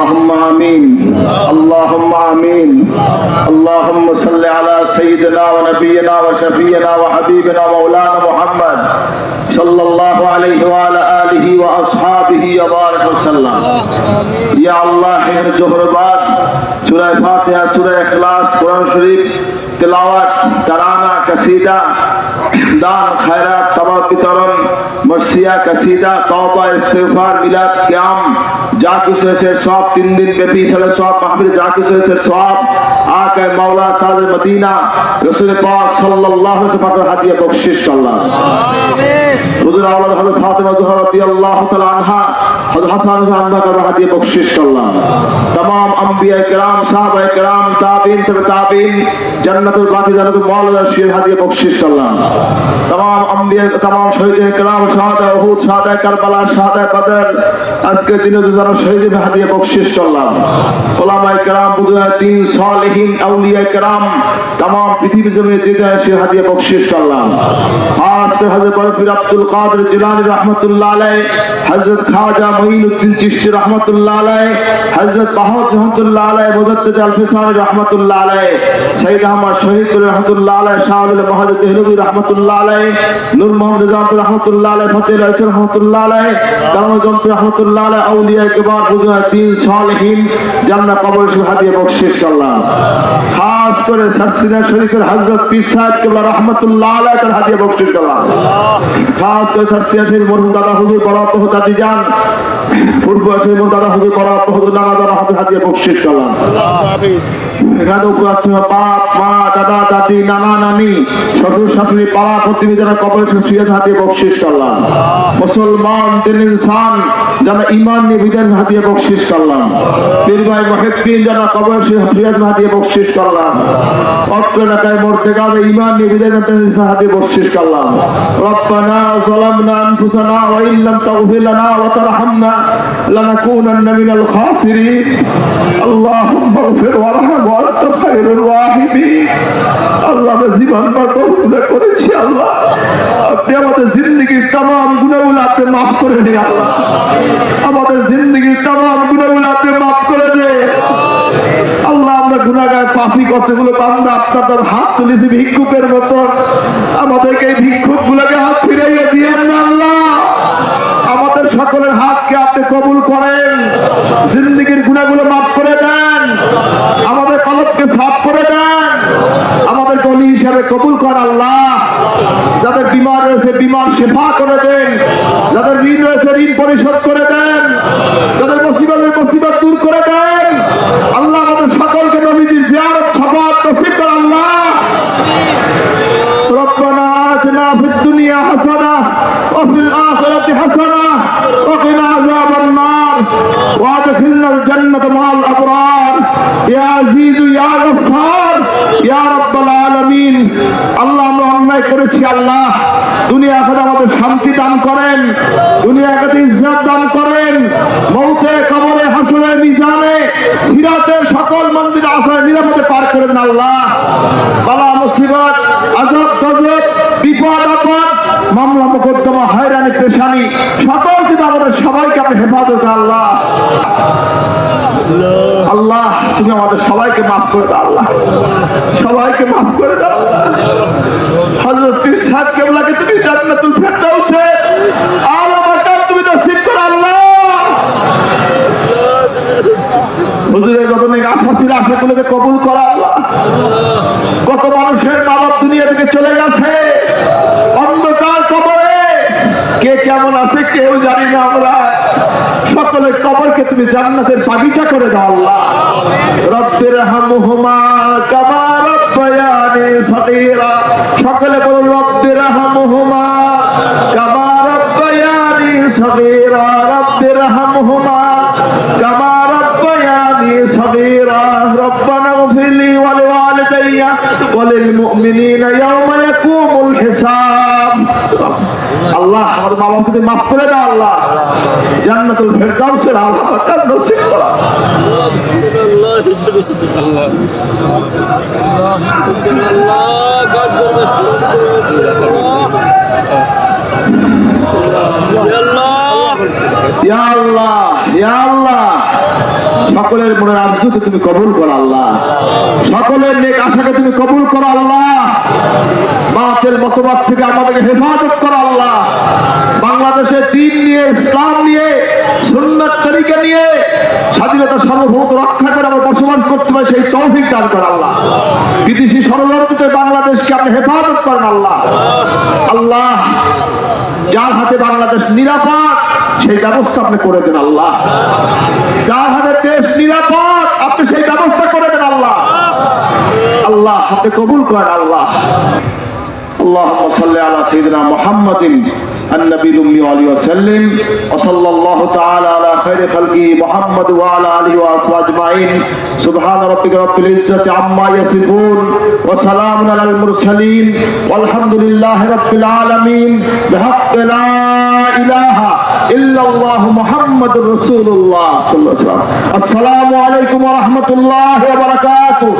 اللهم آمين اللهم آمين اللهم صل على سيدنا ونبينا وشفينا وحبيبنا مولانا محمد صلى الله عليه وعلى آله وأصحابه وبارك وسلم يا الله এর জোহরবাদ সূরা ফাতিহা সূরা ইখলাস কোরআন শরীফ তেলাওয়াত তারানা কাসিদা দান, খায়রাত তাবাক বিতরণ, মর্সিয়া, কাসিদা, তওবা, ইস্তিগফার, মিলাদ কিয়াম যা কিছু হয়েছে সব তিন দিন ব্যাপী সালে সব মাহফিল যা কিছু হয়েছে সব আকে মাওলা তাজ মদিনা রসুল পাক সাল্লাল্লাহু আলাইহি ওয়াসাল্লাম হাদিয়া বখশিশ আল্লাহ হুজুর আওলাদ হযরত ফাতেমা জোহরা রাদিয়াল্লাহু তাআলা আনহা, হযরত হাসান আনহা হাদিয়া বখশিশ আল্লাহ আম্বিয়া কেরাম সাহাবাই করলাম। तमाम আম্বিয়া तमाम শহীদ কেরাম শাহাদা উহুদ শাহাদা কারবালা শাহাদা বদর আজকে দিনে যারা শহীদ হাদিয়া বকশিস করলাম। ওলামায়ে কেরাম বুজুর্গ তিন সালেহীন আউলিয়া কেরাম तमाम পৃথিবীর জমিনে যেটা সে হাদিয়া করলাম। আজকে হযরত আব্দুল কাদের হযরত খাজা মঈনুদ্দিন চিশতি রহমাতুল্লাহ আলাইহি, হযরত বাহাউদ রহমাতুল্লাহ আলাইহি মুজাদ্দিদ আল ফিসানি রহমাতুল্লাহ আলাইহি, সাইয়্যিদ আহমদ শহীদ রহমাতুল্লাহ আলাইহি শাহুল মহাজিদ দেহলভী রহমাতুল্লাহ আলাইহি, নূর মোহাম্মদ জামাত রহমাতুল্লাহ আলাইহি, ফতেহ রাসূল রহমাতুল্লাহ আলাইহি কালাম জমত রহমাতুল্লাহ আলাইহি, আউলিয়া কিবার বুজুর্গ দিন সালেহিন, জান্নাত কবর শরীফ হাদিয়া বখশিশ করলাম। খাস করে সাসিনা শরীফের হযরত পীর সাহেব কিবলা রহমাতুল্লাহ আলাইহি তার হাদিয়া বখশিশ করলাম। খাস করে সাসিনা শরীফ মরহুম দাদা হুজুর বরাত দাদি যান পূর্ব মোর দাদা হুজুর করা হুজুর নানা দাদা হাতে হাতিয়ে বকশিস করলাম। এখানে উপরে আছে বাপ মা দাদা দাদি নানা নানি শ্বশুর শাশুড়ি পাড়া প্রতিবি যারা কবরে শুয়ে হাতে বকশিস করলাম। মুসলমান দিন ইনসান, যারা ইমান নিয়ে বিদান হাতিয়ে বকশিস করলাম। পীর ভাই মহেদ্দিন যারা কবরে শুয়ে হাতিয়ে বকশিস করলাম। অত্র এলাকায় মরতে গেলে ইমান নিয়ে বিদান হাতে বকশিস করলাম। রব্বানা সালামনা আনফুসানা ওয়া ইল্লাম তাগফির লানা ওয়া তারহামনা লানাকুনান্না মিনাল খাসিরিন। আল্লাহুম্মা মাফ করে আমরা ভিক্ষুকের মতন আমাদেরকে এই ভিক্ষুক গুলোকে হাত ফিরাইয়া দিয়েন না আল্লাহ আমাদের সকলের হাতকে আপনি কবুল করেন জিন্দগির গুণাগুলো মাফ করে দেন আমাদের কলবকে সাফ করে দেন আমাদের কলি হিসাবে কবুল কর আল্লাহ যাদের বিমার রয়েছে বিমার সেবা করে দেন যাদের ঋণ রয়েছে ঋণ পরিশোধ করে দেন যাদের মুসিবতের মুসিবত দূর করে দেন আল্লাহ আমাদের সকলকে নবীজির জিয়ারত সবাব নসিব কর আল্লাহ ربنا آتنا في الدنيا حسنة وفي الآخرة حسنة وقنا عذاب النار وادخلنا الجنة مع الأبرار يا عزيز يا غفار يا رب العالمين আল্লাহ আমরা অন্যায় করেছি, আল্লাহ। দুনিয়া আখের আমাদের শান্তি দান করেন দুনিয়া আখের ইজ্জত দান করেন। মৌতে, কবরে, হাসুরে, মিজানে, সিরাতে সকল মন্দির আসায় নিরাপদে পার করে দেন আল্লাহ। বালা, মুসিবত, আজব, গজব, বিপদ, আপদ, মামলা, মোকদ্দমা, হয়রানি, পেশানি, সকল কিন্তু আমাদের সবাইকে আপনি হেফাজত আল্লাহ। তুমি আমাদের সবাইকে মাফ করে দাও আল্লাহ। সবাইকে মাফ করে দাও হযরত পীর সাহেব কেবলাকে তুমি? জান্নাতুল ফেরদাউসে। আলো বারকাত তুমি নসিব করো আল্লাহ। হুজুরের যত আশা ছিল আশাগুলোকে কবুল করা আল্লাহ কত মানুষের মা বাপ দুনিয়া থেকে চলে গেছে অন্ধকার কবরে কে কেমন আছে কেউ জানি না আমরা। সকলের কবরকে তুমি জান্নাতের বাগিচা করে দাও আল্লাহ। রব্বের হামুহুমা কামা রব্বায়ানি সাদীরা সকলে বলুন, রব্বের হামুহুমা কামা রব্বায়ানি সাদীরা রব্বের হামুহুমা কামা রব্বায়ানি সাদীরা রব্বানা ফিলি ওয়াল ওয়ালিদাইয়া ওয়ালিল মুমিনিনা ইয়াওমা ইয়াকুমুল হিসাব। আল্লাহ আমার মা বাবাকে মাফ করে দাও, আল্লাহ। জান্নাতুল ফেরদাউসের আল্লাহ নসিব করো। সকলের মনের আশাকে তুমি কবুল করো, আল্লাহ। সকলের নেক আশাকে তুমি কবুল করো, আল্লাহ। বাতের মতবাদ থেকে আমাদেরকে হেফাজত করো আল্লাহ বাংলাদেশের দিন নিয়ে ইসলাম নিয়ে সুন্নাত তরিকা নিয়ে স্বাধীনতা সার্বভৌমত্ব রক্ষা করে আমরা বসবাস করতে পারি সেই তৌফিক দান করো আল্লাহ বিদেশি ষড়যন্ত্রে বাংলাদেশকে আপনি হেফাজত করেন আল্লাহ আল্লাহ যার হাতে বাংলাদেশ নিরাপদ সেই ব্যবস্থা আপনি করে দেন আল্লাহ যার হাতে দেশ নিরাপদ আপনি সেই ব্যবস্থা করে দেন আল্লাহ আল্লাহ আপনি কবুল করেন আল্লাহ اللهم صل على سيدنا محمد النبي الأمي عليه وسلم وصلى الله تعالى على خير خلقه محمد وعلى آله وأصحابه أجمعين سبحان ربك رب العزة عما يصفون وسلام على المرسلين والحمد لله رب العالمين بحق لا إله إلا الله محمد رسول الله صلى الله عليه وسلم السلام عليكم ورحمة الله وبركاته